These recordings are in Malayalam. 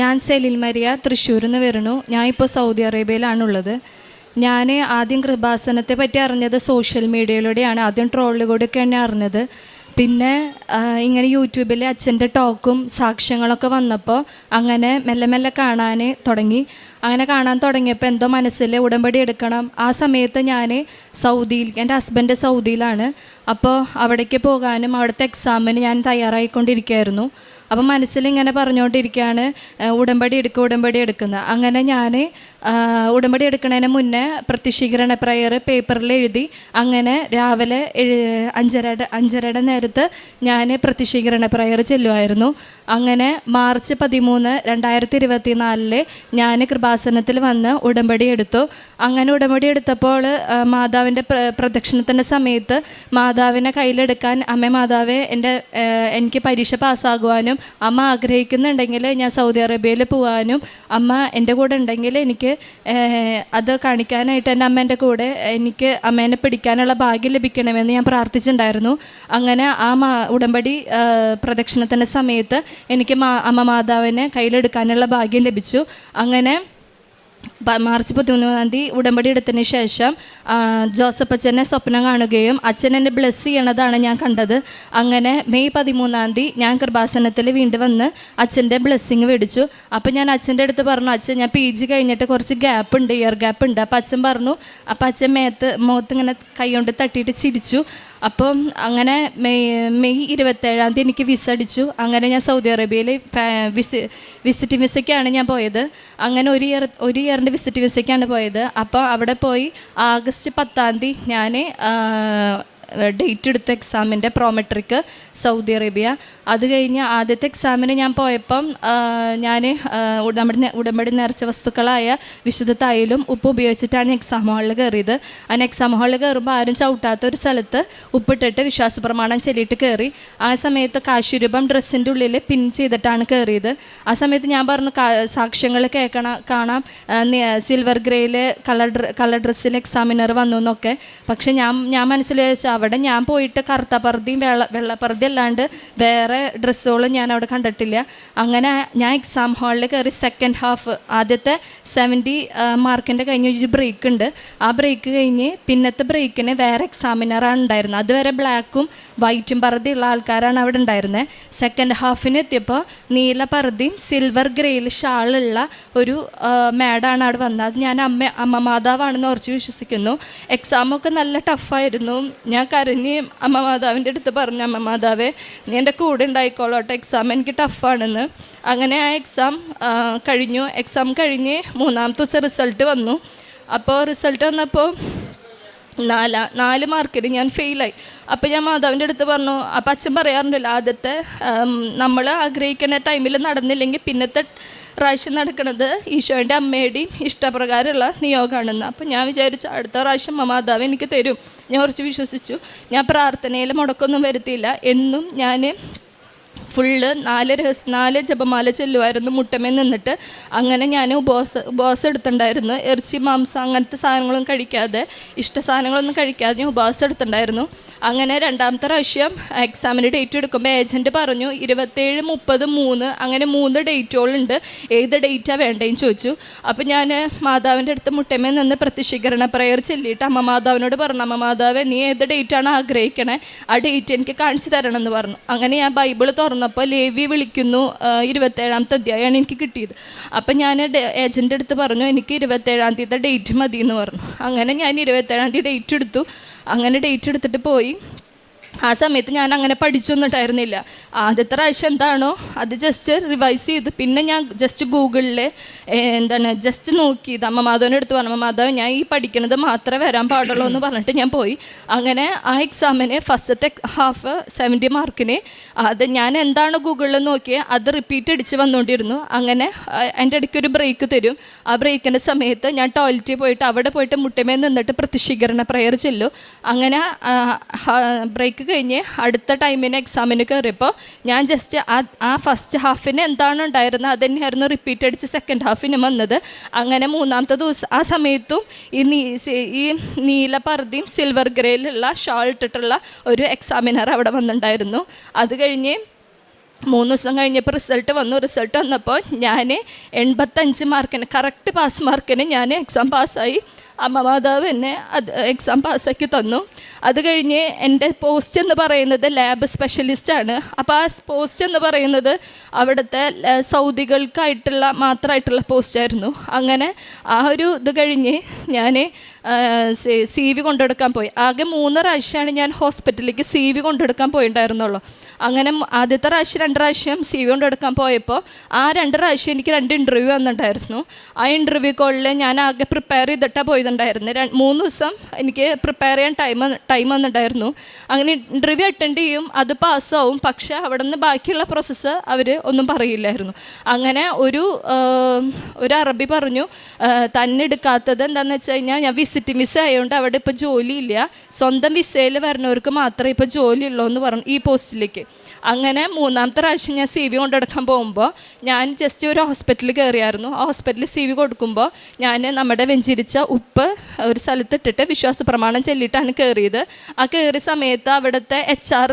ഞാൻ സെലിൽ മരിയ തൃശ്ശൂരിൽ നിന്ന് വരുന്നു. ഞാൻ ഇപ്പോൾ സൗദി അറേബ്യയിലാണുള്ളത്. ഞാൻ ആദ്യം കൃപാസനത്തെ പറ്റി അറിഞ്ഞത് സോഷ്യൽ മീഡിയയിലൂടെയാണ്. ആദ്യം ട്രോളിലൂടെയൊക്കെ തന്നെ അറിഞ്ഞത്. പിന്നെ ഇങ്ങനെ യൂട്യൂബിൽ അച്ഛന്റെ ടോക്കും സാക്ഷ്യങ്ങളൊക്കെ വന്നപ്പോൾ അങ്ങനെ മെല്ലെ മെല്ലെ കാണാൻ തുടങ്ങി. അങ്ങനെ കാണാൻ തുടങ്ങിയപ്പോൾ എന്തോ മനസ്സിൽ ഉടമ്പടി എടുക്കണം. ആ സമയത്ത് ഞാൻ സൗദിയിൽ എന്റെ ഹസ്ബൻഡ് സൗദിയിലാണ്. അപ്പോൾ അവിടേക്ക് പോകാനും അവിടുത്തെ എക്സാമിന് ഞാൻ തയ്യാറായിക്കൊണ്ടിരിക്കുകയായിരുന്നു. അപ്പം മനസ്സിൽ ഇങ്ങനെ പറഞ്ഞുകൊണ്ടിരിക്കുകയാണ് ഉടമ്പടി എടുക്കുക ഉടമ്പടി എടുക്കുന്നത് അങ്ങനെ ഞാൻ ഉടമ്പടി എടുക്കുന്നതിന് മുന്നേ പ്രത്യക്ഷീകരണ പ്രയർ പേപ്പറിൽ എഴുതി അങ്ങനെ രാവിലെ അഞ്ചരയുടെ അഞ്ചരയുടെ നേരത്ത് ഞാൻ പ്രത്യക്ഷീകരണ പ്രയർ ചെല്ലുമായിരുന്നു അങ്ങനെ മാർച്ച് പതിമൂന്ന് രണ്ടായിരത്തി ഇരുപത്തി നാലിൽ ഞാൻ കൃപാസനത്തിൽ വന്ന് ഉടമ്പടി എടുത്തു. അങ്ങനെ ഉടമ്പടി എടുത്തപ്പോൾ മാതാവിന്റെ പ്ര പ്രദക്ഷിണത്തിന്റെ സമയത്ത് മാതാവിനെ കയ്യിലെടുക്കാൻ അമ്മ മാതാവെ എന്റെ എനിക്ക് പരീക്ഷ പാസ്സാകുവാനും അമ്മ ആഗ്രഹിക്കുന്നുണ്ടെങ്കിൽ ഞാൻ സൗദി അറേബ്യയിൽ പോകാനും അമ്മ എന്റെ കൂടെ ഉണ്ടെങ്കിൽ എനിക്ക് അത് കാണിക്കാനായിട്ട് എന്റെ അമ്മേന്റെ കൂടെ എനിക്ക് അമ്മേനെ പിടിക്കാനുള്ള ഭാഗ്യം ലഭിക്കണമെന്ന് ഞാൻ പ്രാർത്ഥിച്ചിട്ടുണ്ടായിരുന്നു. അങ്ങനെ ആ മാ ഉടമ്പടി പ്രദക്ഷിണത്തിന്റെ സമയത്ത് എനിക്ക് മാ അമ്മ മാതാവിനെ കയ്യിലെടുക്കാനുള്ള ഭാഗ്യം ലഭിച്ചു. അങ്ങനെ മാർച്ച് പതിമൂന്നാം തീയതി ഉടമ്പടി എടുത്തതിന് ശേഷം ജോസഫ് അച്ഛനെ സ്വപ്നം കാണുകയും അച്ഛൻ എന്നെ ബ്ലെസ് ചെയ്യണതാണ് ഞാൻ കണ്ടത്. അങ്ങനെ മെയ് പതിമൂന്നാം തീയതി ഞാൻ കൃപാസനത്തിൽ വീണ്ടും വന്ന് അച്ഛന്റെ ബ്ലെസ്സിങ് മേടിച്ചു. അപ്പോൾ ഞാൻ അച്ഛന്റെ അടുത്ത് പറഞ്ഞു അച്ഛൻ ഞാൻ പി ജി കഴിഞ്ഞിട്ട് കുറച്ച് ഗ്യാപ്പ് ഉണ്ട് ഇയർ ഗ്യാപ്പ് ഉണ്ട്. അപ്പോൾ അച്ഛൻ പറഞ്ഞു അപ്പോൾ അച്ഛൻ മേത്ത് മുഖത്ത് ഇങ്ങനെ കൈ കൊണ്ട് തട്ടിയിട്ട് ചിരിച്ചു. അപ്പം അങ്ങനെ മെയ് മെയ് ഇരുപത്തേഴാം തീയതി എനിക്ക് വിസ അടിച്ചു. അങ്ങനെ ഞാൻ സൗദി അറേബ്യയിൽ വിസി വിസിറ്റ് വിസയ്ക്കാണ് ഞാൻ പോയത്. അങ്ങനെ ഒരു ഇയർ ഒരു ഇയറിന്റെ വിസിറ്റ് വിസയ്ക്കാണ് പോയത്. അപ്പോൾ അവിടെ പോയി ആഗസ്റ്റ് പത്താം തീയതി ഞാൻ ഡേറ്റ് എടുത്ത എക്സാമിന്റെ പ്രോമെട്രിക്ക് സൗദി അറേബ്യ. അത് കഴിഞ്ഞ് ആദ്യത്തെ എക്സാമിന് ഞാൻ പോയപ്പം ഞാൻ നമ്മുടെ ഉടമ്പടി നേർച്ച വസ്തുക്കളായ വിശുദ്ധ തൈലും ഉപ്പ് ഉപയോഗിച്ചിട്ടാണ് എക്സാം ഹാളിൽ കയറിയത് അങ്ങനെ എക്സാം ഹാളിൽ കയറുമ്പോൾ ആരും ചവിട്ടാത്ത ഒരു സ്ഥലത്ത് ഉപ്പിട്ടിട്ട് വിശ്വാസ പ്രമാണം ചെല്ലിയിട്ട് കയറി ആ സമയത്ത് കാശുരൂപം ഡ്രസ്സിന്റെ ഉള്ളിൽ പിൻ ചെയ്തിട്ടാണ് കയറിയത് ആ സമയത്ത് ഞാൻ പറഞ്ഞു സാക്ഷ്യങ്ങൾ കേൾക്കണം കാണാം. സിൽവർ ഗ്രേയിൽ കളർ കളർ ഡ്രസ്സിൽ എക്സാമിനർ വന്നു എന്നൊക്കെ. പക്ഷെ ഞാൻ ഞാൻ മനസ്സിൽ അവിടെ ഞാൻ പോയിട്ട് കറുത്ത പർദ്ദയും വെള്ള വെള്ളപ്പർദ്ദ അല്ലാണ്ട് വേറെ ഡ്രസ്സുകളും ഞാൻ അവിടെ കണ്ടിട്ടില്ല. അങ്ങനെ ഞാൻ എക്സാം ഹാളിൽ കയറി സെക്കൻഡ് ഹാഫ് ആദ്യത്തെ സെവന്റി മാർക്കിന്റെ കഴിഞ്ഞ് ഒരു ബ്രേക്ക് ഉണ്ട്. ആ ബ്രേക്ക് കഴിഞ്ഞ് പിന്നത്തെ ബ്രേക്കിന് വേറെ എക്സാമിനറാണ് ഉണ്ടായിരുന്നത്. അതുവരെ ബ്ലാക്കും വൈറ്റും പർദ്ദയുള്ള ആൾക്കാരാണ് അവിടെ ഉണ്ടായിരുന്നത്. സെക്കൻഡ് ഹാഫിന് എത്തിയപ്പോൾ നീല പർദ്ദയും സിൽവർ ഗ്രേയിൽ ഷാളുള്ള ഒരു മാഡാണ് അവിടെ വന്നത്. അത് ഞാൻ അമ്മ അമ്മ മാതാവാണെന്ന് ഉറച്ച് വിശ്വസിക്കുന്നു. എക്സാമൊക്കെ നല്ല ടഫായിരുന്നു ഞാൻ കരഞ്ഞ് അമ്മ മാതാവിന്റെ അടുത്ത് പറഞ്ഞു അമ്മ മാതാവേ നീ എന്റെ കൂടെ ഉണ്ടായിക്കോളോട്ടെ. എക്സാം എനിക്ക് ടഫാണെന്ന് അങ്ങനെ ആ എക്സാം കഴിഞ്ഞു. എക്സാം കഴിഞ്ഞ് മൂന്നാമത്തെ ദിവസം റിസൾട്ട് വന്നു. അപ്പോൾ റിസൾട്ട് വന്നപ്പോൾ നാലാ നാല് മാർക്കിന് ഞാൻ ഫെയിലായി അപ്പോൾ ഞാൻ മാതാവിന്റെ അടുത്ത് പറഞ്ഞു അപ്പം അച്ഛൻ പറയാറുണ്ടല്ലോ ആദ്യത്തെ നമ്മൾ ആഗ്രഹിക്കുന്ന ടൈമിൽ നടന്നില്ലെങ്കിൽ പിന്നത്തെ പ്രാവശ്യം നടക്കുന്നത് ഈശോന്റെ അമ്മയുടെയും ഇഷ്ടപ്രകാരമുള്ള നിയോഗമാണെന്ന്. അപ്പം ഞാൻ വിചാരിച്ചു അടുത്ത പ്രാവശ്യം മമാതാവ് മാതാവ് എനിക്ക് തരും. ഞാൻ കുറച്ച് വിശ്വസിച്ചു. ഞാൻ പ്രാർത്ഥനയിൽ മുടക്കൊന്നും വരുത്തിയില്ല. എന്നും ഞാൻ ഫുള്ള് നാല് രഹസ്യ നാല് ജപമാല ചെല്ലുമായിരുന്നു മുട്ടമേ നിന്നിട്ട്. അങ്ങനെ ഞാൻ ഉപവാസ ഉപവാസം എടുത്തിട്ടുണ്ടായിരുന്നു. ഇറച്ചി മാംസം അങ്ങനത്തെ സാധനങ്ങളൊന്നും കഴിക്കാതെ ഇഷ്ട സാധനങ്ങളൊന്നും കഴിക്കാതെ ഞാൻ ഉപവാസം എടുത്തിട്ടുണ്ടായിരുന്നു. അങ്ങനെ രണ്ടാമത്തെ പ്രാവശ്യം എക്സാമിന് ഡേറ്റ് എടുക്കുമ്പോൾ ഏജന്റ് പറഞ്ഞു ഇരുപത്തേഴ് മുപ്പത് മൂന്ന് അങ്ങനെ മൂന്ന് ഡേറ്റുകളുണ്ട് ഏത് ഡേറ്റാണ് വേണ്ടതെന്ന് ചോദിച്ചു. അപ്പോൾ ഞാൻ മാതാവിന്റെ അടുത്ത് മുട്ടമേ നിന്ന് പ്രത്യക്ഷീകരണ പ്രയർ ചൊല്ലിയിട്ട് അമ്മ മാതാവിനോട് പറഞ്ഞു അമ്മ മാതാവ് നീ ഏത് ഡേറ്റാണ് ആഗ്രഹിക്കണേ? ആ ഡേറ്റ് എനിക്ക് കാണിച്ചു തരണം എന്ന് പറഞ്ഞു. അങ്ങനെ ഞാൻ ബൈബിൾ തുറന്നപ്പോൾ ലേവി വിളിക്കുന്നു ഇരുപത്തേഴാമത്തെ അധ്യായമാണ് എനിക്ക് കിട്ടിയത്. അപ്പം ഞാൻ ഏജന്റെ അടുത്ത് പറഞ്ഞു എനിക്ക് ഇരുപത്തേഴാം തീയതി ഡേറ്റ് മതി എന്ന് പറഞ്ഞു. അങ്ങനെ ഞാൻ ഇരുപത്തേഴാം തീയതി ഡേറ്റ് എടുത്തു. അങ്ങനെ ഡേറ്റ് എടുത്തിട്ട് പോയി. ആ സമയത്ത് ഞാൻ അങ്ങനെ പഠിച്ചൊന്നിട്ടായിരുന്നില്ല. ആദ്യത്തെ പ്രാവശ്യം എന്താണോ അത് ജസ്റ്റ് റിവൈസ് ചെയ്തു. പിന്നെ ഞാൻ ജസ്റ്റ് ഗൂഗിളിൽ എന്താണ് ജസ്റ്റ് നോക്കിയത്. അമ്മ മാധവനെ എടുത്ത് പറഞ്ഞു അമ്മ മാധവ് ഞാൻ ഈ പഠിക്കണത് മാത്രമേ വരാൻ പാടുള്ളൂ എന്ന് പറഞ്ഞിട്ട് ഞാൻ പോയി. അങ്ങനെ ആ എക്സാമിന് ഫസ്റ്റത്തെ ഹാഫ് സെവന്റി മാർക്കിന് അത് ഞാൻ എന്താണ് ഗൂഗിളിൽ നോക്കിയത് അത് റിപ്പീറ്റ് അടിച്ച് വന്നുകൊണ്ടിരുന്നു അങ്ങനെ എന്റെ ഇടയ്ക്ക് ഒരു ബ്രേക്ക് തരും. ആ ബ്രേക്കിന്റെ സമയത്ത് ഞാൻ ടോയ്ലറ്റിൽ പോയിട്ട് അവിടെ പോയിട്ട് മുട്ടമേ നിന്നിട്ട് പ്രതിഷീകരണ പ്രയർ ചെല്ലു. അങ്ങനെ ബ്രേക്ക് കഴിഞ്ഞ് അടുത്ത ടൈമിന് എക്സാമിന് കയറിയപ്പോൾ ഞാൻ ജസ്റ്റ് ആ ആ ഫസ്റ്റ് ഹാഫിന് എന്താണ് ഉണ്ടായിരുന്നത്? അത് തന്നെയായിരുന്നു റിപ്പീറ്റ് അടിച്ച് സെക്കൻഡ് ഹാഫിന് വന്നത്. അങ്ങനെ മൂന്നാമത്തെ ദിവസം ആ സമയത്തും ഈ നീ ഈ നീല പർദ്ദയും സിൽവർ ഗ്രേയിലുള്ള ഷാൾ ഇട്ടിട്ടുള്ള ഒരു എക്സാമിനർ അവിടെ വന്നിട്ടുണ്ടായിരുന്നു. അത് കഴിഞ്ഞ് മൂന്ന് ദിവസം കഴിഞ്ഞപ്പോൾ റിസൾട്ട് വന്നു. റിസൾട്ട് വന്നപ്പോൾ ഞാൻ എൺപത്തഞ്ച് മാർക്കിന് കറക്റ്റ് പാസ് മാർക്കിന് ഞാൻ എക്സാം പാസ്സായി അമ്മ മാതാവ് എന്നെ അത് എക്സാം പാസ്സാക്കി തന്നു. അത് കഴിഞ്ഞ് എന്റെ പോസ്റ്റ് എന്ന് പറയുന്നത് ലാബ് സ്പെഷ്യലിസ്റ്റാണ് അപ്പോൾ ആ പോസ്റ്റ് എന്ന് പറയുന്നത് അവിടുത്തെ സൗദികൾക്കായിട്ടുള്ള മാത്രമായിട്ടുള്ള പോസ്റ്റായിരുന്നു അങ്ങനെ ആ ഒരു ഇത് കഴിഞ്ഞ് ഞാൻ സി വി കൊണ്ടെടുക്കാൻ പോയി. ആകെ മൂന്ന് പ്രാവശ്യമാണ് ഞാൻ ഹോസ്പിറ്റലിലേക്ക് സി വി കൊണ്ടെടുക്കാൻ പോയിട്ടുണ്ടായിരുന്നുള്ളൂ അങ്ങനെ ആദ്യത്തെ പ്രാവശ്യം രണ്ട് പ്രാവശ്യം സി വി കൊണ്ടെടുക്കാൻ പോയപ്പോൾ ആ രണ്ട് പ്രാവശ്യം എനിക്ക് രണ്ട് ഇന്റർവ്യൂ വന്നിട്ടുണ്ടായിരുന്നു ആ ഇന്റർവ്യൂ കോളിൽ ഞാൻ ആകെ പ്രിപ്പയർ ചെയ്തിട്ടാണ് പോയിട്ടുണ്ടായിരുന്നു രണ്ട് മൂന്ന് ദിവസം എനിക്ക് പ്രിപ്പയർ ചെയ്യാൻ ടൈം ടൈം വന്നിട്ടുണ്ടായിരുന്നു അങ്ങനെ ഇന്റർവ്യൂ അറ്റൻഡ് ചെയ്യും അത് പാസ്സാവും പക്ഷേ അവിടെ നിന്ന് ബാക്കിയുള്ള പ്രോസസ്സ് അവർ ഒന്നും പറയില്ലായിരുന്നു. അങ്ങനെ ഒരു ഒരു അറബി പറഞ്ഞു തന്നെ എടുക്കാത്തത് എന്താണെന്ന് വെച്ച് കഴിഞ്ഞാൽ ഞാൻ വിസിറ്റ് വിസ ആയതുകൊണ്ട് അവിടെ ഇപ്പോൾ ജോലിയില്ല. സ്വന്തം വിസയിൽ വരുന്നവർക്ക് മാത്രമേ ഇപ്പോൾ ജോലി ഉള്ളൂ എന്ന് പറഞ്ഞു ഈ പോസ്റ്റിലേക്ക്. അങ്ങനെ മൂന്നാമത്തെ പ്രാവശ്യം ഞാൻ സി വി കൊണ്ടെടുക്കാൻ പോകുമ്പോൾ ഞാൻ ജസ്റ്റ് ഒരു ഹോസ്പിറ്റലിൽ കയറിയായിരുന്നു ആ ഹോസ്പിറ്റലിൽ സി വി കൊടുക്കുമ്പോൾ ഞാൻ നമ്മുടെ വെഞ്ചിരിച്ച ഉപ്പ് ഒരു സ്ഥലത്തിട്ടിട്ട് വിശ്വാസ പ്രമാണം ചൊല്ലിയിട്ടാണ് കയറിയത് ആ കയറിയ സമയത്ത് അവിടുത്തെ H R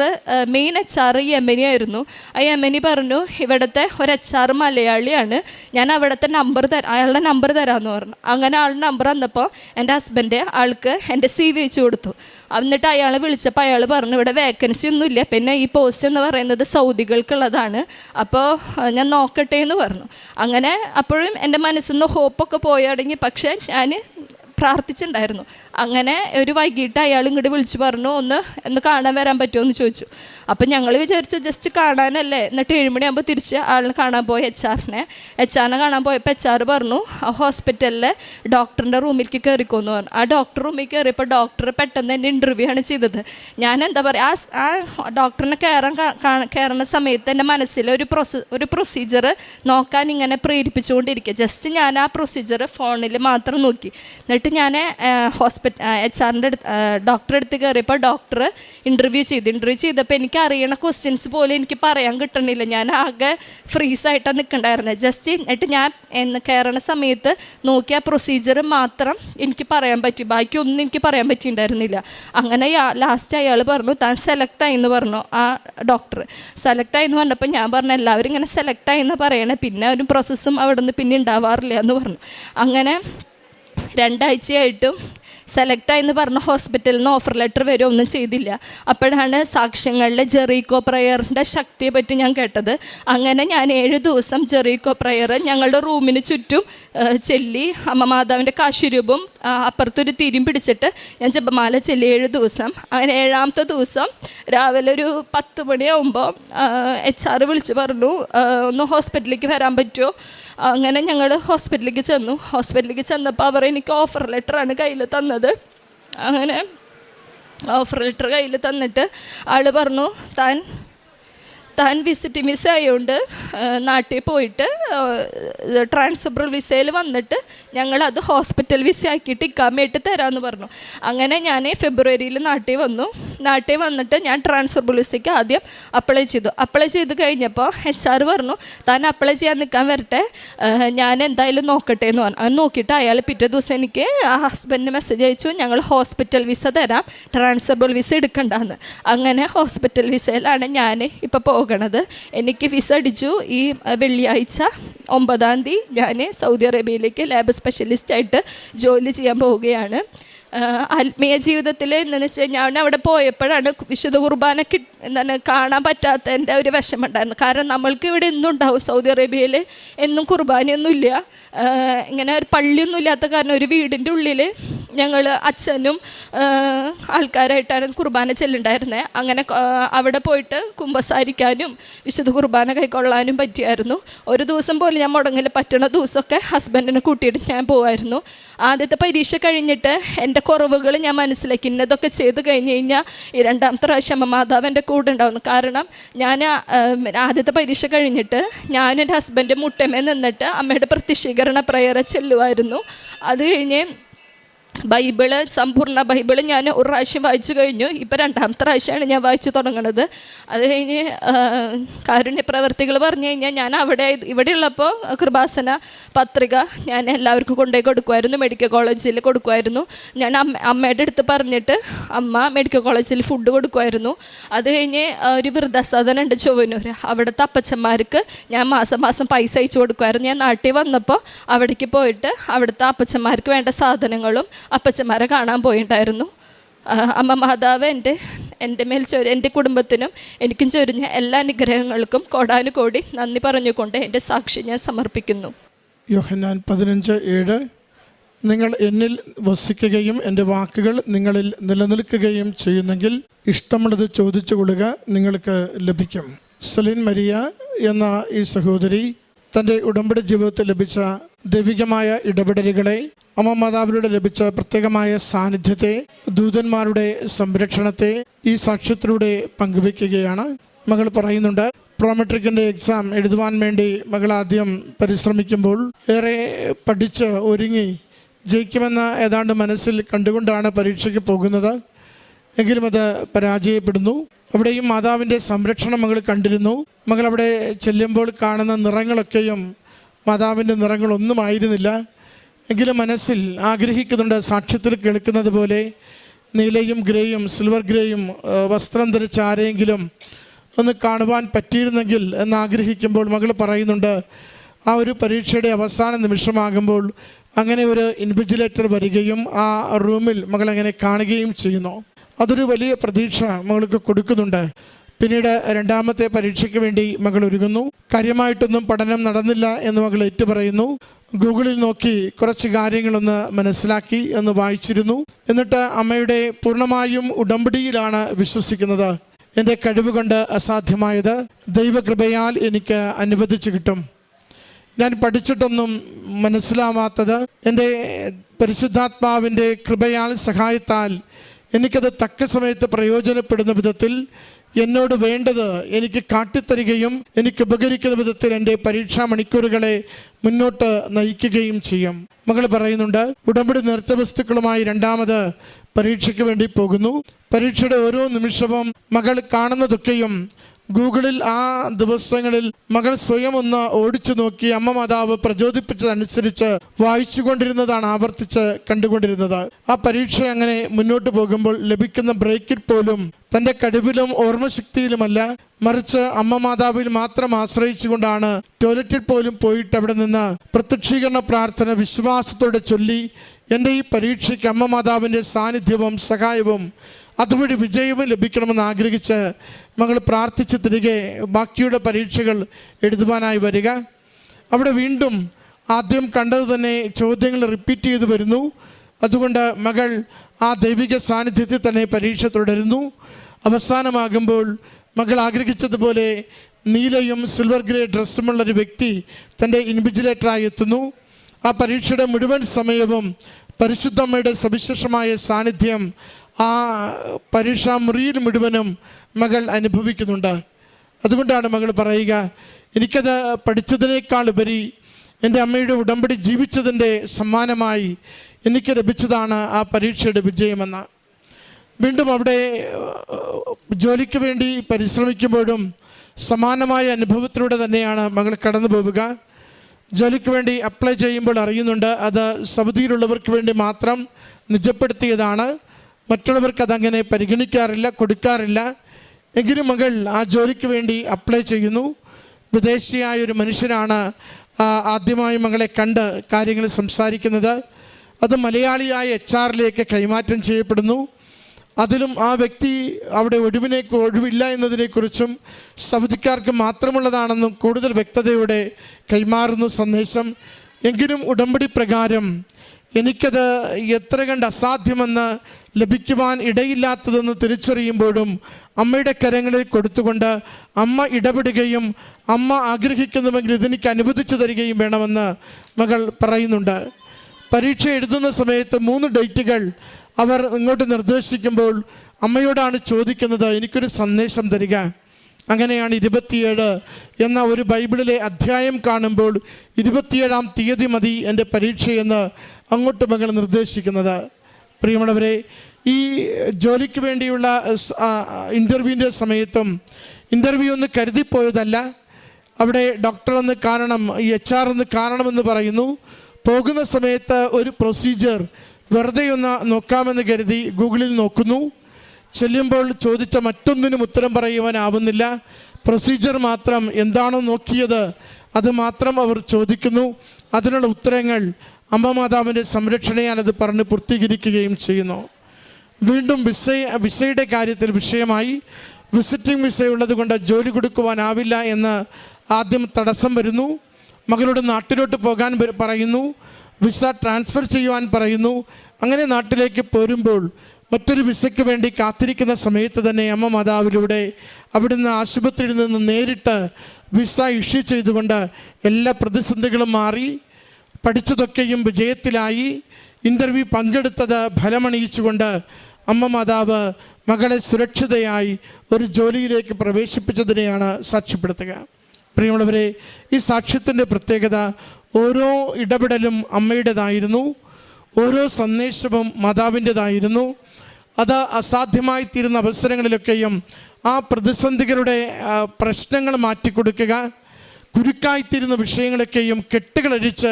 main H R Yemeni ആയിരുന്നു. ആ യമനി പറഞ്ഞു ഇവിടുത്തെ ഒരു എച്ച് ആർ മലയാളിയാണ്. ഞാൻ അവിടുത്തെ നമ്പർ തരാം അയാളുടെ നമ്പർ തരാമെന്ന് പറഞ്ഞു. അങ്ങനെ ആളുടെ നമ്പർ തന്നപ്പോൾ എന്റെ ഹസ്ബൻഡ് ആൾക്ക് എന്റെ സി വി വെച്ച് കൊടുത്തു. എന്നിട്ട് അയാൾ വിളിച്ചപ്പോൾ അയാൾ പറഞ്ഞു ഇവിടെ വേക്കൻസി ഒന്നുമില്ല. പിന്നെ ഈ പോസ്റ്റ് എന്ന് പറയുന്നത് സൗദികൾക്കുള്ളതാണ്. അപ്പോൾ ഞാൻ നോക്കട്ടെ എന്ന് പറഞ്ഞു. അങ്ങനെ അപ്പോഴും എന്റെ മനസ്സിൽ നിന്ന് ഹോപ്പൊക്കെ പോയടങ്ങി പക്ഷേ ഞാൻ പ്രാർത്ഥിച്ചിട്ടുണ്ടായിരുന്നു അങ്ങനെ ഒരു വൈകിട്ട് അയാൾ ഇങ്ങോട്ട് വിളിച്ചു പറഞ്ഞു ഒന്ന് ഒന്ന് കാണാൻ വരാൻ പറ്റുമോ? എന്ന് ചോദിച്ചു. അപ്പം ഞങ്ങൾ വിചാരിച്ചു ജസ്റ്റ് കാണാനല്ലേ. എന്നിട്ട് ഏഴുമണിയാകുമ്പോൾ തിരിച്ച് ആളിനെ കാണാൻ പോയി എച്ച് ആറിനെ എച്ച് ആറിനെ കാണാൻ പോയപ്പോൾ എച്ച് ആർ പറഞ്ഞു ആ ഹോസ്പിറ്റലിലെ ഡോക്ടറിന്റെ റൂമിലേക്ക് കയറിക്കോന്ന് പറഞ്ഞു. ആ ഡോക്ടർ റൂമിൽ കയറിയപ്പോൾ ഡോക്ടർ പെട്ടെന്ന് എന്റെ ഇന്റർവ്യൂ ആണ് ചെയ്തത്. ഞാൻ എന്താ പറയുക ആ ആ ഡോക്ടറിനെ കയറാൻ കയറുന്ന സമയത്ത് എന്റെ മനസ്സിൽ ഒരു പ്രൊസ ഒരു പ്രൊസീജിയർ നോക്കാൻ ഇങ്ങനെ പ്രേരിപ്പിച്ചുകൊണ്ടിരിക്കുക ജസ്റ്റ് ഞാൻ ആ പ്രൊസീജിയർ ഫോണിൽ മാത്രം നോക്കി. എന്നിട്ട് ഞാൻ ഹോസ്പിറ്റൽ എച്ച് ആറിന്റെ അടുത്ത് ഡോക്ടറെ അടുത്ത് കയറിയപ്പോൾ ഡോക്ടർ ഇന്റർവ്യൂ ചെയ്തു. ഇന്റർവ്യൂ ചെയ്തപ്പോൾ എനിക്ക് അറിയണ ക്വസ്റ്റ്യൻസ് പോലും എനിക്ക് പറയാൻ കിട്ടണില്ല. ഞാൻ ആകെ ഫ്രീസായിട്ടാണ് നിൽക്കണ്ടായിരുന്നത് ജസ്റ്റ് എന്നിട്ട് ഞാൻ എന്ന് കയറണ സമയത്ത് നോക്കിയ പ്രൊസീജിയർ മാത്രം എനിക്ക് പറയാൻ പറ്റി. ബാക്കിയൊന്നും എനിക്ക് പറയാൻ പറ്റിയിട്ടുണ്ടായിരുന്നില്ല അങ്ങനെ ലാസ്റ്റ് അയാൾ പറഞ്ഞു താൻ സെലക്ട് ആയി എന്ന് പറഞ്ഞു. ആ ഡോക്ടർ സെലക്ട് ആയി എന്ന് പറഞ്ഞപ്പോൾ ഞാൻ പറഞ്ഞു എല്ലാവരും ഇങ്ങനെ സെലക്ട് ആയി എന്ന് പറയണേ. പിന്നെ ഒരു പ്രോസസ്സും അവിടെ നിന്ന് പിന്നെ ഉണ്ടാവാറില്ല എന്ന് പറഞ്ഞു. അങ്ങനെ രണ്ടാഴ്ചയായിട്ടും സെലക്ട് ആയെന്ന് പറഞ്ഞ ഹോസ്പിറ്റലിൽ നിന്ന് ഓഫർ ലെറ്റർ വരും ഒന്നും ചെയ്തില്ല. അപ്പോഴാണ് സാക്ഷ്യങ്ങളിലെ ജെറീക്കോ പ്രയറിന്റെ ശക്തിയെ പറ്റി ഞാൻ കേട്ടത്. അങ്ങനെ ഞാൻ ഏഴ് ദിവസം ജെറീക്കോ പ്രയർ ഞങ്ങളുടെ റൂമിന് ചുറ്റും ചെല്ലി അമ്മ മാതാവിന്റെ കാശുരൂപം അപ്പുറത്തൊരു തിരിയും പിടിച്ചിട്ട് ഞാൻ ജപമാല ചെല്ലി ഏഴ് ദിവസം. അങ്ങനെ ഏഴാമത്തെ ദിവസം രാവിലെ ഒരു പത്ത് മണിയാകുമ്പോൾ എച്ച് ആർ വിളിച്ച് പറഞ്ഞു ഒന്ന് ഹോസ്പിറ്റലിലേക്ക് വരാൻ പറ്റുമോ? അങ്ങനെ ഞങ്ങൾ ഹോസ്പിറ്റലിലേക്ക് ചെന്നു. ഹോസ്പിറ്റലിലേക്ക് ചെന്നപ്പോൾ അവർ എനിക്ക് ഓഫർ ലെറ്ററാണ് കയ്യിൽ തന്നത്. അങ്ങനെ ഓഫർ ലെറ്റർ കയ്യിൽ തന്നിട്ട് ആൾ പറഞ്ഞു താൻ താൻ വിസിറ്റ് വിസ ആയതുകൊണ്ട് നാട്ടിൽ പോയിട്ട് ട്രാൻസ്ഫർ വിസയിൽ വന്നിട്ട് ഞങ്ങളത് ഹോസ്പിറ്റൽ വിസ ആക്കിയിട്ട് ഇക്കാമയായിട്ട് തരാമെന്ന് പറഞ്ഞു. അങ്ങനെ ഞാൻ ഫെബ്രുവരിയിൽ നാട്ടിൽ വന്നു. നാട്ടിൽ വന്നിട്ട് ഞാൻ ട്രാൻസ്ഫർ വിസയ്ക്ക് ആദ്യം അപ്ലൈ ചെയ്തു. അപ്ലൈ ചെയ്ത് കഴിഞ്ഞപ്പോൾ എച്ച് ആർ പറഞ്ഞു താൻ അപ്ലൈ ചെയ്യാൻ നിൽക്കാൻ വരട്ടെ. ഞാൻ എന്തായാലും നോക്കട്ടെ എന്ന് പറഞ്ഞു. അത് നോക്കിയിട്ട് അയാൾ പിറ്റേ ദിവസം എനിക്ക് ആ ഹസ്ബൻഡിന് മെസ്സേജ് അയച്ചു ഞങ്ങൾ ഹോസ്പിറ്റൽ വിസ തരാം. ട്രാൻസ്ഫർ വിസ എടുക്കണ്ടെന്ന്. അങ്ങനെ ഹോസ്പിറ്റൽ വിസയിലാണ് ഞാൻ ഇപ്പോൾ പോകണത്. എനിക്ക് വിസ അടിച്ചു. ഈ വെള്ളിയാഴ്ച ഒമ്പതാം തീയതി ഞാൻ സൗദി അറേബ്യയിലേക്ക് ലാബ് സ്പെഷ്യലിസ്റ്റായിട്ട് ജോലി ചെയ്യാൻ പോവുകയാണ്. ആത്മീയ ജീവിതത്തിൽ എന്താണെന്ന് വെച്ച് ഞാൻ അവിടെ പോയപ്പോഴാണ് വിശുദ്ധ കുർബാന കി എന്താണ് കാണാൻ പറ്റാത്തതിന്റെ ഒരു വിഷമമുണ്ടായിരുന്നു കാരണം നമ്മൾക്ക് ഇവിടെ എന്നും ഉണ്ടാവും സൗദി അറേബ്യയിൽ എന്നും കുർബാനയൊന്നുമില്ല. ഇങ്ങനെ ഒരു പള്ളിയൊന്നും ഇല്ലാത്ത കാരണം ഒരു വീടിന്റെ ഉള്ളിൽ ഞങ്ങൾ അച്ഛനും ആൾക്കാരായിട്ടാണ് കുർബാന ചെല്ലുണ്ടായിരുന്നത് അങ്ങനെ അവിടെ പോയിട്ട് കുമ്പസാരിക്കാനും വിശുദ്ധ കുർബാന കൈക്കൊള്ളാനും പറ്റിയായിരുന്നു. ഒരു ദിവസം പോലും ഞാൻ മുടങ്ങിൽ പറ്റണ ദിവസമൊക്കെ ഹസ്ബൻഡിനെ കൂട്ടിയിട്ട് ഞാൻ പോവായിരുന്നു. ആദ്യത്തെ പരീക്ഷ കഴിഞ്ഞിട്ട് എന്റെ കുറവുകൾ ഞാൻ മനസ്സിലാക്കി ഇന്നതൊക്കെ ചെയ്ത് കഴിഞ്ഞ് കഴിഞ്ഞാൽ ഈ രണ്ടാമത്തെ പ്രാവശ്യം അമ്മ മാതാവ് എന്റെ കൂടെ ഉണ്ടാവുന്നു. കാരണം ഞാൻ ആദ്യത്തെ പരീക്ഷ കഴിഞ്ഞിട്ട് ഞാനും എന്റെ ഹസ്ബൻഡ് മുട്ടമേ നിന്നിട്ട് അമ്മയുടെ പ്രത്യക്ഷീകരണ പ്രയറെ ചെല്ലുമായിരുന്നു. അത് കഴിഞ്ഞ് ബൈബിൾ സമ്പൂർണ ബൈബിൾ ഞാൻ ഒരു പ്രാവശ്യം വായിച്ചു കഴിഞ്ഞു. ഇപ്പം രണ്ടാമത്തെ പ്രാവശ്യമാണ് ഞാൻ വായിച്ചു തുടങ്ങുന്നത് അത് കഴിഞ്ഞ് കാരുണ്യ പ്രവർത്തികൾ പറഞ്ഞു കഴിഞ്ഞാൽ ഞാൻ അവിടെ ഇവിടെ ഉള്ളപ്പോൾ കൃപാസന പത്രിക ഞാൻ എല്ലാവർക്കും കൊണ്ടുപോയി കൊടുക്കുമായിരുന്നു. മെഡിക്കൽ കോളേജിൽ കൊടുക്കുമായിരുന്നു. ഞാൻ അമ്മ അമ്മയുടെ അടുത്ത് പറഞ്ഞിട്ട് അമ്മ മെഡിക്കൽ കോളേജിൽ ഫുഡ് കൊടുക്കുമായിരുന്നു. അത് കഴിഞ്ഞ് ഒരു വൃദ്ധസദനം ഉണ്ട് ചൊവ്വനൂർ അവിടുത്തെ അപ്പച്ചന്മാർക്ക് ഞാൻ മാസം മാസം പൈസ അയച്ചു കൊടുക്കുമായിരുന്നു. ഞാൻ നാട്ടിൽ വന്നപ്പോൾ അവിടേക്ക് പോയിട്ട് അവിടുത്തെ അപ്പച്ചന്മാർക്ക് വേണ്ട സാധനങ്ങളും അപ്പച്ചന്മാരെ കാണാൻ പോയിട്ടുണ്ടായിരുന്നു അമ്മ മാതാവ് എന്റെ എന്റെ മേൽ ചൊരി എന്റെ കുടുംബത്തിനും എനിക്കും ചൊരിഞ്ഞ എല്ലാ അനുഗ്രഹങ്ങൾക്കും കോടാനുകോടി നന്ദി പറഞ്ഞുകൊണ്ട് എന്റെ സാക്ഷി ഞാൻ സമർപ്പിക്കുന്നു. യോഹന്നാൻ പതിനഞ്ച് ഏഴ് നിങ്ങൾ എന്നിൽ വസിക്കുകയും എന്റെ വാക്കുകൾ നിങ്ങളിൽ നിലനിൽക്കുകയും ചെയ്യുന്നെങ്കിൽ ഇഷ്ടമുള്ളത് ചോദിച്ചു കൊള്ളുക നിങ്ങൾക്ക് ലഭിക്കും. സലീൻ മരിയ എന്ന ഈ സഹോദരി തന്റെ ഉടമ്പടി ജീവിതത്തിൽ ലഭിച്ച ദൈവികമായ ഇടപെടലുകളെ അമ്മ മാതാവിലൂടെ ലഭിച്ച പ്രത്യേകമായ സാന്നിധ്യത്തെ ദൂതന്മാരുടെ സംരക്ഷണത്തെ ഈ സാക്ഷ്യത്തിലൂടെ പങ്കുവെക്കുകയാണ് മകൾ പറയുന്നുണ്ട് പ്രോമെട്രിക്കിന്റെ എക്സാം എഴുതുവാൻ വേണ്ടി മകൾ ആദ്യം പരിശ്രമിക്കുമ്പോൾ ഏറെ പഠിച്ച് ഒരുങ്ങി ജയിക്കുമെന്ന് ഏതാണ്ട് മനസ്സിൽ കണ്ടുകൊണ്ടാണ് പരീക്ഷയ്ക്ക് പോകുന്നത്. എങ്കിലും അത് പരാജയപ്പെടുന്നു. അവിടെയും മാതാവിന്റെ സംരക്ഷണം മകൾ കണ്ടിരുന്നു. മകൾ അവിടെ ചെല്ലുമ്പോൾ കാണുന്ന നിറങ്ങളൊക്കെയും മാതാവിന്റെ നിറങ്ങളൊന്നും ആയിരുന്നില്ല എങ്കിലും മനസ്സിൽ ആഗ്രഹിക്കുന്നുണ്ട് സാക്ഷ്യത്തിൽ കേൾക്കുന്നത് പോലെ നീലയും ഗ്രേയും സിൽവർ ഗ്രേയും വസ്ത്രം ധരിച്ച ആരെങ്കിലും ഒന്ന് കാണുവാൻ പറ്റിയിരുന്നെങ്കിൽ എന്ന് ആഗ്രഹിക്കുമ്പോൾ മകൾ പറയുന്നുണ്ട് ആ ഒരു പരീക്ഷയുടെ അവസാന നിമിഷമാകുമ്പോൾ അങ്ങനെ ഒരു ഇൻവിജിലേറ്റർ വരികയും ആ റൂമിൽ മകൾ അങ്ങനെ കാണുകയും ചെയ്യുന്നു. അതൊരു വലിയ പ്രതീക്ഷ മകൾക്ക് കൊടുക്കുന്നുണ്ട്. പിന്നീട് രണ്ടാമത്തെ പരീക്ഷയ്ക്ക് വേണ്ടി മകൾ ഒരുങ്ങുന്നു. കാര്യമായിട്ടൊന്നും പഠനം നടന്നില്ല എന്ന് മകൾ ഏറ്റുപറയുന്നു. ഗൂഗിളിൽ നോക്കി കുറച്ച് കാര്യങ്ങളൊന്ന് മനസ്സിലാക്കി എന്ന് വായിച്ചിരുന്നു. എന്നിട്ട് അമ്മയുടെ പൂർണമായും ഉടമ്പടിയിലാണ് വിശ്വസിക്കുന്നത്. എന്റെ കഴിവ് കൊണ്ട് അസാധ്യമായത് ദൈവകൃപയാൽ എനിക്ക് അനുവദിച്ചു കിട്ടും. ഞാൻ പഠിച്ചിട്ടൊന്നും മനസ്സിലാവാത്തത് എന്റെ പരിശുദ്ധാത്മാവിന്റെ കൃപയാൽ സഹായത്താൽ എനിക്കത് തക്ക സമയത്ത് പ്രയോജനപ്പെടുന്ന വിധത്തിൽ എന്നോട് വേണ്ടത് എനിക്ക് കാട്ടിത്തരികയും എനിക്ക് ഉപകരിക്കുന്ന വിധത്തിൽ എന്റെ പരീക്ഷാ മണിക്കൂറുകളെ മുന്നോട്ട് നയിക്കുകയും ചെയ്യും. മകൾ പറയുന്നുണ്ട് ഉടമ്പടി നിർത്ത വസ്തുക്കളുമായി രണ്ടാമത് പരീക്ഷയ്ക്ക് വേണ്ടി പോകുന്നു. പരീക്ഷയുടെ ഓരോ നിമിഷവും മകൾ കാണുന്നതൊക്കെയും ഗൂഗിളിൽ ആ ദിവസങ്ങളിൽ മകൾ സ്വയം ഒന്ന് ഓടിച്ചു നോക്കി അമ്മ മാതാവ് പ്രചോദിപ്പിച്ചതനുസരിച്ച് വായിച്ചുകൊണ്ടിരുന്നതാണ് ആവർത്തിച്ച് കണ്ടുകൊണ്ടിരുന്നത്. ആ പരീക്ഷ അങ്ങനെ മുന്നോട്ട് പോകുമ്പോൾ ലഭിക്കുന്ന ബ്രേക്കിൽ പോലും തന്റെ കഴിവിലും ഓർമ്മശക്തിയിലുമല്ല മറിച്ച് അമ്മ മാതാവിൽ മാത്രം ആശ്രയിച്ചുകൊണ്ടാണ് ടോയ്ലറ്റിൽ പോലും പോയിട്ട് അവിടെ നിന്ന് പ്രത്യക്ഷീകരണ പ്രാർത്ഥന വിശ്വാസത്തോടെ ചൊല്ലി എന്റെ ഈ പരീക്ഷയ്ക്ക് അമ്മ മാതാവിന്റെ സാന്നിധ്യവും സഹായവും അതുവഴി വിജയവും ലഭിക്കണമെന്ന് ആഗ്രഹിച്ച് മകൾ പ്രാർത്ഥിച്ച് തിരികെ ബാക്കിയുടെ പരീക്ഷകൾ എഴുതുവാനായി വരിക. അവിടെ വീണ്ടും ആദ്യം കണ്ടത് തന്നെ ചോദ്യങ്ങൾ റിപ്പീറ്റ് ചെയ്തു വരുന്നു. അതുകൊണ്ട് മകൾ ആ ദൈവിക സാന്നിധ്യത്തിൽ തന്നെ പരീക്ഷ തുടരുന്നു. അവസാനമാകുമ്പോൾ മകൾ ആഗ്രഹിച്ചതുപോലെ നീലയും സിൽവർ ഗ്രേ ഡ്രസ്സുമുള്ളൊരു വ്യക്തി തന്റെ ഇൻവിജിലേറ്ററായി എത്തുന്നു. ആ പരീക്ഷയുടെ മുഴുവൻ സമയവും പരിശുദ്ധമ്മയുടെ സവിശേഷമായ സാന്നിധ്യം ആ പരീക്ഷാ മുറിയിൽ മുഴുവനും മകൾ അനുഭവിക്കുന്നുണ്ട്. അതുകൊണ്ടാണ് മകൾ പറയുക എനിക്കത് പഠിച്ചതിനേക്കാൾ ഉപരി എന്റെ അമ്മയുടെ ഉടമ്പടി ജീവിച്ചതിന്റെ സമ്മാനമായി എനിക്ക് ലഭിച്ചതാണ് ആ പരീക്ഷയുടെ വിജയമെന്ന്. വീണ്ടും അവിടെ ജോലിക്ക് വേണ്ടി പരിശ്രമിക്കുമ്പോഴും സമാനമായ അനുഭവത്തിലൂടെ തന്നെയാണ് മകൾ കടന്നു പോവുക. ജോലിക്ക് വേണ്ടി അപ്ലൈ ചെയ്യുമ്പോൾ അറിയുന്നുണ്ട് അത് സൗദിയിലുള്ളവർക്ക് വേണ്ടി മാത്രം നിജപ്പെടുത്തിയതാണ്. മറ്റുള്ളവർക്ക് അതങ്ങനെ പരിഗണിക്കാറില്ല കൊടുക്കാറില്ല. എങ്കിലും മകൾ ആ ജോലിക്ക് വേണ്ടി അപ്ലൈ ചെയ്യുന്നു. വിദേശിയായ ഒരു മനുഷ്യനാണ് ആദ്യമായി മകളെ കണ്ട് കാര്യങ്ങൾ സംസാരിക്കുന്നത്. അത് മലയാളിയായ എച്ച് ആറിലേക്ക് കൈമാറ്റം ചെയ്യപ്പെടുന്നു. അതിലും ആ വ്യക്തി അവിടെ ഒഴിവിനെ ഒഴിവില്ല എന്നതിനെക്കുറിച്ചും സൗദിക്കാർക്ക് മാത്രമുള്ളതാണെന്നും കൂടുതൽ വ്യക്തതയോടെ കൈമാറുന്നു സന്ദേശം. എങ്കിലും ഉടമ്പടി പ്രകാരം എനിക്കത് എത്ര കണ്ട് അസാധ്യമെന്ന് ലഭിക്കുവാൻ ഇടയില്ലാത്തതെന്ന് തിരിച്ചറിയുമ്പോഴും അമ്മയുടെ കരങ്ങളിൽ കൊടുത്തുകൊണ്ട് അമ്മ ഇടപെടുകയും അമ്മ ആഗ്രഹിക്കുന്നുവെങ്കിൽ ഇതെനിക്ക് അനുവദിച്ചു തരികയും വേണമെന്ന് മകൾ പറയുന്നുണ്ട്. പരീക്ഷ എഴുതുന്ന സമയത്ത് മൂന്ന് ഡേറ്റുകൾ അവർ ഇങ്ങോട്ട് നിർദ്ദേശിക്കുമ്പോൾ അമ്മയോടാണ് ചോദിക്കുന്നത് എനിക്കൊരു സന്ദേശം തരിക. അങ്ങനെയാണ് ഇരുപത്തിയേഴ് എന്ന ഒരു ബൈബിളിലെ അധ്യായം കാണുമ്പോൾ ഇരുപത്തിയേഴാം തീയതി മതി എന്റെ പരീക്ഷയെന്ന് അങ്ങോട്ട് മകൾ നിർദ്ദേശിക്കുന്നത്. പ്രിയമുള്ളവരെ ഈ ജോലിക്ക് വേണ്ടിയുള്ള ഇന്റർവ്യൂവിന്റെ സമയത്തും ഇന്റർവ്യൂ ഒന്ന് കരുതിപ്പോയതല്ല. അവിടെ ഡോക്ടർ ഒന്ന് കാണണം ഈ എച്ച് ആർ ഒന്ന് കാണണമെന്ന് പറയുന്നു. പോകുന്ന സമയത്ത് ഒരു പ്രൊസീജിയർ വെറുതെ ഒന്ന് നോക്കാമെന്ന് കരുതി ഗൂഗിളിൽ നോക്കുന്നു. ചെല്ലുമ്പോൾ ചോദിച്ച മറ്റൊന്നിനും ഉത്തരം പറയുവാനാവുന്നില്ല. പ്രൊസീജിയർ മാത്രം എന്താണോ നോക്കിയത് അത് മാത്രം അവർ ചോദിക്കുന്നു. അതിനുള്ള ഉത്തരങ്ങൾ അമ്മ മാതാവിന്റെ സംരക്ഷണയാൽ അത് പറഞ്ഞ് പൂർത്തീകരിക്കുകയും ചെയ്യുന്നു. വീണ്ടും വിസ വിസയുടെ കാര്യത്തിൽ വിഷയമായി വിസിറ്റിംഗ് വിസ ഉള്ളത് കൊണ്ട് ജോലി കൊടുക്കുവാനാവില്ല എന്ന് ആദ്യം തടസ്സം വരുന്നു. മകളോട് നാട്ടിലോട്ട് പോകാൻ പറയുന്നു. വിസ ട്രാൻസ്ഫർ ചെയ്യുവാൻ പറയുന്നു. അങ്ങനെ നാട്ടിലേക്ക് പോരുമ്പോൾ മറ്റൊരു വിസയ്ക്ക് വേണ്ടി കാത്തിരിക്കുന്ന സമയത്ത് തന്നെ അമ്മ മാതാവിലൂടെ അവിടുന്ന് ആശുപത്രിയിൽ നിന്ന് നേരിട്ട് വിസ ഇഷ്യൂ ചെയ്തുകൊണ്ട് എല്ലാ പ്രതിസന്ധികളും മാറി. പഠിച്ചതൊക്കെയും വിജയത്തിലായി ഇന്റർവ്യൂ പങ്കെടുത്തത് ഫലമണിയിച്ചുകൊണ്ട് അമ്മ മാതാവ് മകളെ സുരക്ഷിതയായി ഒരു ജോലിയിലേക്ക് പ്രവേശിപ്പിച്ചതിനെയാണ് സാക്ഷ്യപ്പെടുത്തുക. പ്രിയമുള്ളവരെ ഈ സാക്ഷ്യത്തിന്റെ പ്രത്യേകത ഓരോ ഇടപെടലും അമ്മയുടേതായിരുന്നു ഓരോ സന്ദേശവും മാതാവിന്റെതായിരുന്നു അത് അസാധ്യമായി തീരുന്ന അവസരങ്ങളിലൊക്കെയും ആ പ്രതിസന്ധികളുടെ പ്രശ്നങ്ങൾ മാറ്റിക്കൊടുക്കുക കുരുക്കായിത്തീരുന്ന വിഷയങ്ങളൊക്കെയും കെട്ടുകളഴിച്ച്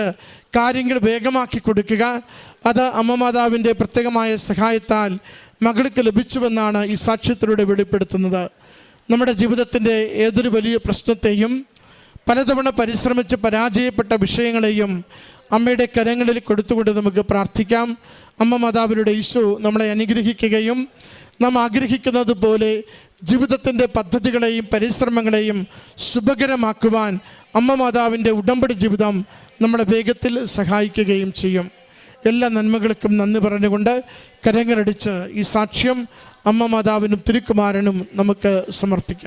കാര്യങ്ങൾ വേഗമാക്കി കൊടുക്കുക. അത് അമ്മ മാതാവിന്റെ പ്രത്യേകമായ സഹായത്താൽ മകൾക്ക് ലഭിച്ചുവെന്നാണ് ഈ സാക്ഷ്യത്തിലൂടെ വെളിപ്പെടുത്തുന്നത്. നമ്മുടെ ജീവിതത്തിന്റെ ഏതൊരു വലിയ പ്രശ്നത്തെയും പലതവണ പരിശ്രമിച്ച് പരാജയപ്പെട്ട വിഷയങ്ങളെയും അമ്മയുടെ കരങ്ങളിൽ കൊടുത്തുകൊണ്ട് നമുക്ക് പ്രാർത്ഥിക്കാം. അമ്മ മാതാവിലൂടെ ഈശോ നമ്മളെ അനുഗ്രഹിക്കുകയും നാം ആഗ്രഹിക്കുന്നത് പോലെ ജീവിതത്തിന്റെ പദ്ധതികളെയും പരിശ്രമങ്ങളെയും ശുഭകരമാക്കുവാൻ അമ്മ മാതാവിന്റെ ഉടമ്പടി ജീവിതം നമ്മളെ വേഗത്തിൽ സഹായിക്കുകയും ചെയ്യും. എല്ലാ നന്മകൾക്കും നന്ദി പറഞ്ഞുകൊണ്ട് കരങ്ങളടിച്ച് ഈ സാക്ഷ്യം അമ്മ മാതാവിനും തിരുക്കുമാരനും നമുക്ക് സമർപ്പിക്കാം.